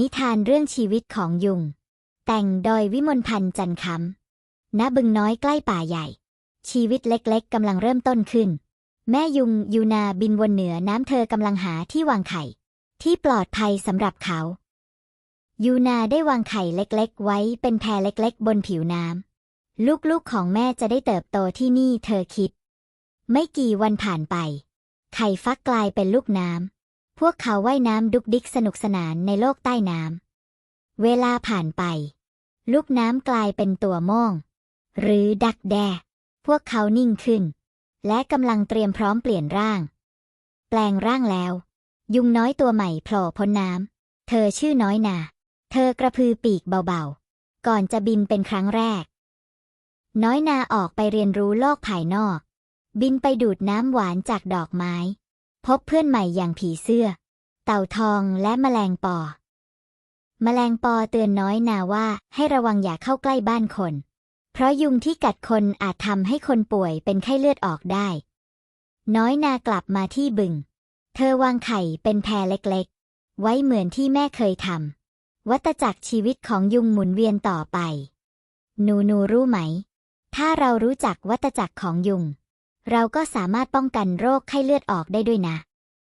นิทานเรื่องชีวิตของยุง แต่งโดยวิมลพันธ์จันคำณบึงน้อยใกล้ป่าใหญ่ ชีวิตเล็กๆกำลังเริ่มต้นขึ้น แม่ยุงยูนาบินวนเหนือน้ำเธอกำลังหาที่วางไข่ ที่ปลอดภัยสำหรับเขา ยูนาได้วางไข่เล็กๆ ไว้เป็นแพรเล็กๆ บนผิวน้ำลูกๆของแม่จะได้เติบโตที่นี่เธอคิด ไม่กี่วันผ่านไป ไข่ฟักกลายเป็นลูกน้ำ พวกเขาว่ายน้ำดุกดิกสนุกสนานในโลกใต้น้ำ เวลาผ่านไป ลูกน้ำกลายเป็นตัวโม่งหรือดักแด้พวกเขานิ่งขึ้น และกำลังเตรียมพร้อมเปลี่ยนร่าง แปลงร่างแล้ว ยุงน้อยตัวใหม่โผล่พ้นน้ำ เธอชื่อน้อยนา เธอกระพือปีกเบาๆ ก่อนจะบินเป็นครั้งแรก น้อยนาออกไปเรียนรู้โลกภายนอก บินไปดูดน้ำหวานจากดอกไม้ พบเพื่อนใหม่อย่างผีเสื้อ เต่าทองและแมลงปอ แมลงปอเตือนน้อยนาว่าให้ระวังอย่าเข้าใกล้บ้านคน เพราะยุงที่กัดคนอาจทำให้คนป่วยเป็นไข้เลือดออกได้ น้อยนากลับมาที่บึง เธอวางไข่เป็นแพรเล็กๆ ไว้เหมือนที่แม่เคยทำวัตจักรชีวิตของยุงหมุนเวียนต่อไป หนูหนูรู้ไหม ถ้าเรารู้จักวัตจักรของยุง เราก็สามารถป้องกันโรคไข้เลือดออกได้ด้วยนะ